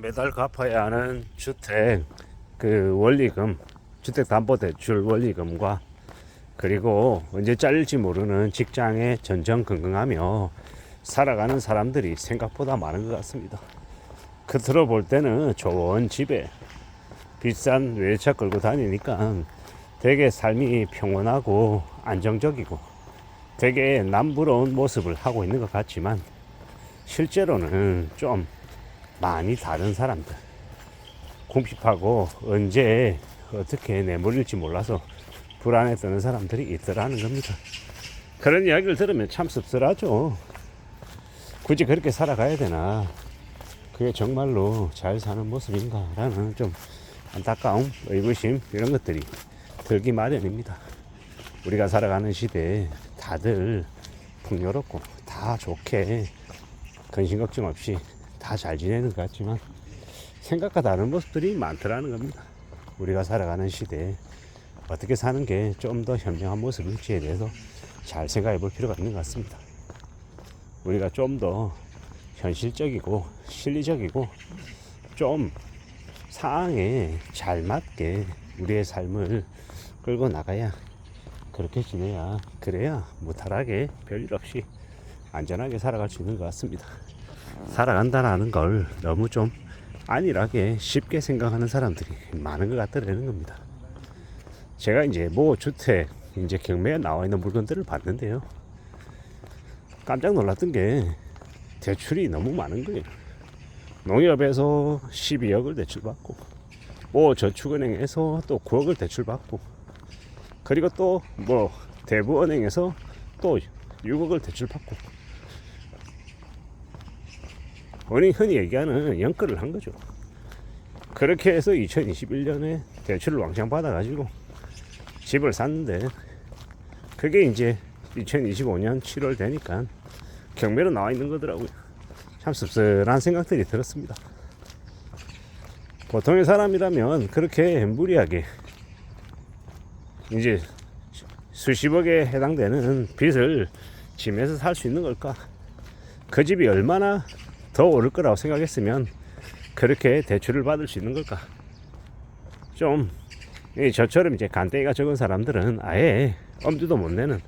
매달 갚아야 하는 주택 그 원리금, 주택담보대출 원리금과 그리고 언제 잘릴지 모르는 직장에 전전긍긍하며 살아가는 사람들이 생각보다 많은 것 같습니다. 겉으로 볼 때는 좋은 집에 비싼 외차 끌고 다니니까 되게 삶이 평온하고 안정적이고 되게 남부러운 모습을 하고 있는 것 같지만 실제로는 좀 많이 다른 사람들 궁핍하고 언제 어떻게 내몰릴지 몰라서 불안에 떠는 사람들이 있더라는 겁니다. 그런 이야기를 들으면 참 씁쓸하죠. 굳이 그렇게 살아가야 되나? 그게 정말로 잘 사는 모습인가라는 좀 안타까움, 의구심 이런 것들이 들기 마련입니다. 우리가 살아가는 시대에 다들 풍요롭고 다 좋게 근심 걱정 없이 다 잘 지내는 것 같지만 생각과 다른 모습들이 많더라는 겁니다. 우리가 살아가는 시대에 어떻게 사는 게 좀 더 현명한 모습일지에 대해서 잘 생각해 볼 필요가 있는 것 같습니다. 우리가 좀 더 현실적이고 실리적이고 좀 상황에 잘 맞게 우리의 삶을 끌고 나가야 그렇게 지내야 그래야 무탈하게 별일 없이 안전하게 살아갈 수 있는 것 같습니다. 살아간다라는 걸 너무 좀 안일하게 쉽게 생각하는 사람들이 많은 것 같다는 겁니다. 제가 이제 모 주택 이제 경매에 나와 있는 물건들을 봤는데요. 깜짝 놀랐던 게 대출이 너무 많은 거예요. 농협에서 12억을 대출받고, 뭐 저축은행에서 또 9억을 대출받고, 그리고 또 뭐 대부은행에서 또 6억을 대출받고, 우리 흔히 얘기하는 연끌을 한 거죠. 그렇게 해서 2021년에 대출을 왕창 받아가지고 집을 샀는데, 그게 이제 2025년 7월 되니까 경매로 나와 있는 거더라고요. 참 씁쓸한 생각들이 들었습니다. 보통의 사람이라면 그렇게 무리하게 이제 수십억에 해당되는 빚을 지면서 살 수 있는 걸까? 그 집이 얼마나 더 오를 거라고 생각했으면 그렇게 대출을 받을 수 있는 걸까? 좀이 저처럼 이제 간땡이가 적은 사람들은 아예 엄두도 못 내는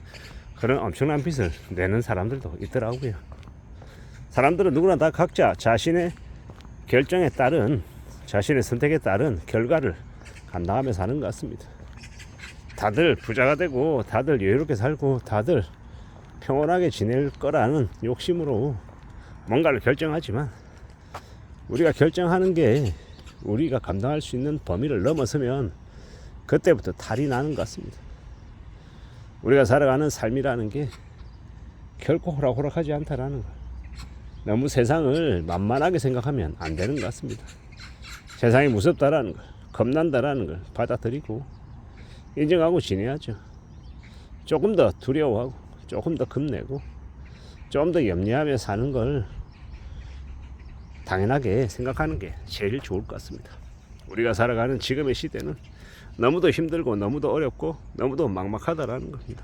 그런 엄청난 빚을 내는 사람들도 있더라고요. 사람들은 누구나 다 각자 자신의 결정에 따른 자신의 선택에 따른 결과를 감당하며 사는 것 같습니다. 다들 부자가 되고 다들 여유롭게 살고 다들 평온하게 지낼 거라는 욕심으로 뭔가를 결정하지만 우리가 결정하는 게 우리가 감당할 수 있는 범위를 넘어서면 그때부터 탈이 나는 것 같습니다. 우리가 살아가는 삶이라는 게 결코 호락호락하지 않다라는 거. 너무 세상을 만만하게 생각하면 안 되는 것 같습니다. 세상이 무섭다라는 걸, 겁난다라는 걸 받아들이고 인정하고 지내야죠. 조금 더 두려워하고, 조금 더 겁내고, 좀 더 염려하며 사는 걸 당연하게 생각하는 게 제일 좋을 것 같습니다. 우리가 살아가는 지금의 시대는 너무도 힘들고 너무도 어렵고 너무도 막막하다라는 겁니다.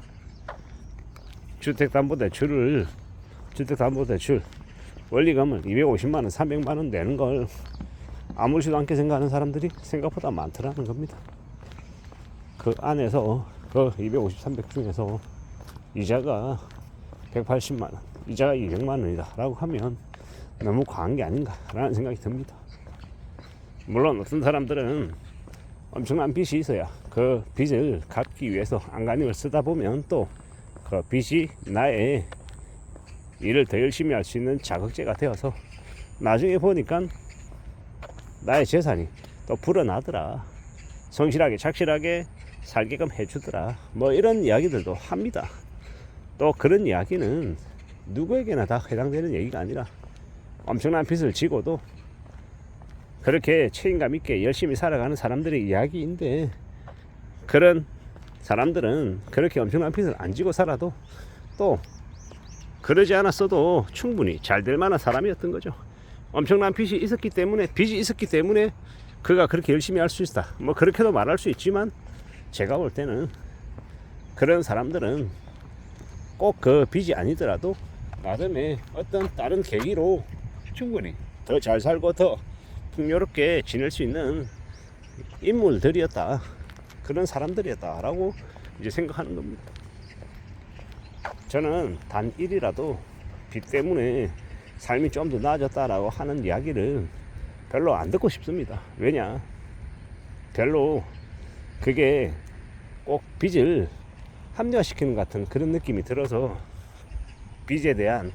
주택담보대출을 주택담보대출 원리금을 250만 원, 300만 원 내는 걸 아무렇지도 않게 생각하는 사람들이 생각보다 많더라는 겁니다. 그 안에서 그 250, 300 중에서 이자가 180만 원, 이자가 200만 원이다 라고 하면 너무 과한 게 아닌가라는 생각이 듭니다. 물론 어떤 사람들은 엄청난 빚이 있어야 그 빚을 갚기 위해서 안간힘을 쓰다 보면 또 그 빚이 나의 일을 더 열심히 할 수 있는 자극제가 되어서 나중에 보니까 나의 재산이 또 불어나더라. 성실하게 착실하게 살게끔 해주더라. 뭐 이런 이야기들도 합니다. 또 그런 이야기는 누구에게나 다 해당되는 얘기가 아니라 엄청난 빚을 지고도 그렇게 책임감 있게 열심히 살아가는 사람들의 이야기인데 그런 사람들은 그렇게 엄청난 빚을 안 지고 살아도 또 그러지 않았어도 충분히 잘 될 만한 사람이었던 거죠. 엄청난 빚이 있었기 때문에 빚이 있었기 때문에 그가 그렇게 열심히 할 수 있다. 뭐 그렇게도 말할 수 있지만 제가 볼 때는 그런 사람들은 꼭 그 빚이 아니더라도 나름의 어떤 다른 계기로 충분히 더 잘 살고 더 풍요롭게 지낼 수 있는 인물들이었다. 그런 사람들이었다라고 이제 생각하는 겁니다. 저는 단 일이라도 빚 때문에 삶이 좀 더 나아졌다라고 하는 이야기를 별로 안 듣고 싶습니다. 왜냐? 별로 그게 꼭 빚을 합리화시키는 것 같은 그런 느낌이 들어서 빚에 대한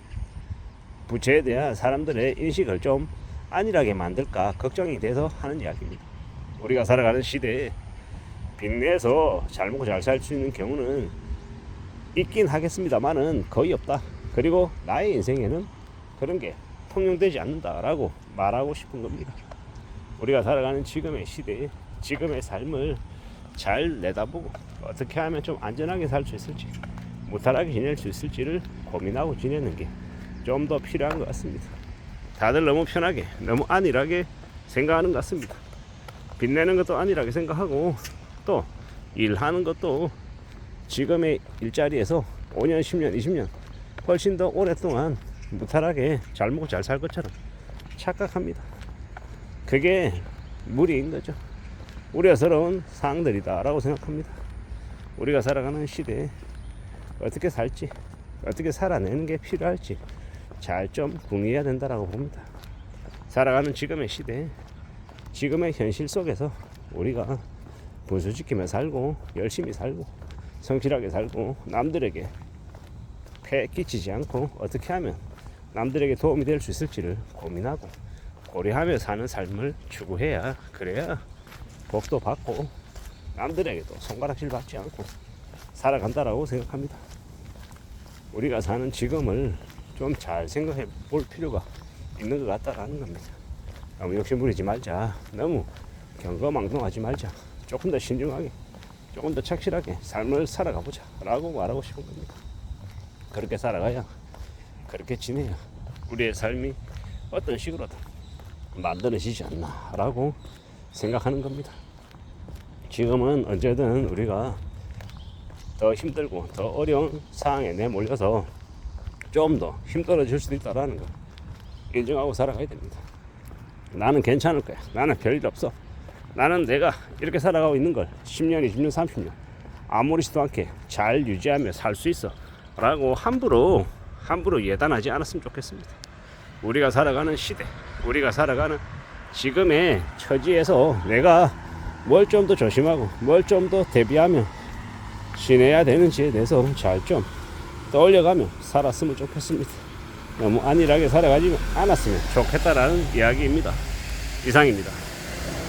부채에 대한 사람들의 인식을 좀 안일하게 만들까 걱정이 돼서 하는 이야기입니다. 우리가 살아가는 시대에 빚내서 잘 먹고 잘 살 수 있는 경우는 있긴 하겠습니다만은 거의 없다. 그리고 나의 인생에는 그런 게 통용되지 않는다라고 말하고 싶은 겁니다. 우리가 살아가는 지금의 시대에 지금의 삶을 잘 내다보고 어떻게 하면 좀 안전하게 살 수 있을지 무탈하게 지낼 수 있을지를 고민하고 지내는 게 좀 더 필요한 것 같습니다. 다들 너무 편하게 너무 안일하게 생각하는 것 같습니다. 빚내는 것도 안일하게 생각하고 또 일하는 것도 지금의 일자리에서 5년, 10년, 20년 훨씬 더 오랫동안 무탈하게 잘 먹고 잘 살 것처럼 착각합니다. 그게 무리인 거죠. 우려스러운 사항들이다라고 생각합니다. 우리가 살아가는 시대에 어떻게 살지, 어떻게 살아내는 게 필요할지 잘 좀 궁리해야 된다라고 봅니다. 살아가는 지금의 시대에 지금의 현실 속에서 우리가 분수 지키며 살고 열심히 살고 성실하게 살고 남들에게 폐 끼치지 않고 어떻게 하면 남들에게 도움이 될 수 있을지를 고민하고 고려하며 사는 삶을 추구해야 그래야 복도 받고 남들에게도 손가락질 받지 않고 살아간다라고 생각합니다. 우리가 사는 지금을 좀 잘 생각해 볼 필요가 있는 것 같다라는 겁니다. 너무 욕심부리지 말자. 너무 경거망동하지 말자. 조금 더 신중하게, 조금 더 착실하게 삶을 살아가 보자. 라고 말하고 싶은 겁니다. 그렇게 살아가야, 그렇게 지내야 우리의 삶이 어떤 식으로든 만들어지지 않나. 라고 생각하는 겁니다. 지금은 언제든 우리가 더 힘들고 더 어려운 상황에 내몰려서 좀 더 힘들어질 수도 있다라는 거 인정하고 살아가야 됩니다. 나는 괜찮을 거야. 나는 별일 없어. 나는 내가 이렇게 살아가고 있는 걸 10년, 20년, 30년 아무렇지도 않게 잘 유지하며 살 수 있어. 라고 함부로 함부로 예단하지 않았으면 좋겠습니다. 우리가 살아가는 시대, 우리가 살아가는 지금의 처지에서 내가 뭘 좀 더 조심하고 뭘 좀 더 대비하며 지내야 되는지에 대해서 잘 좀 떠올려가며 살았으면 좋겠습니다. 너무 안일하게 살아가지 않았으면 좋겠다라는 이야기입니다. 이상입니다.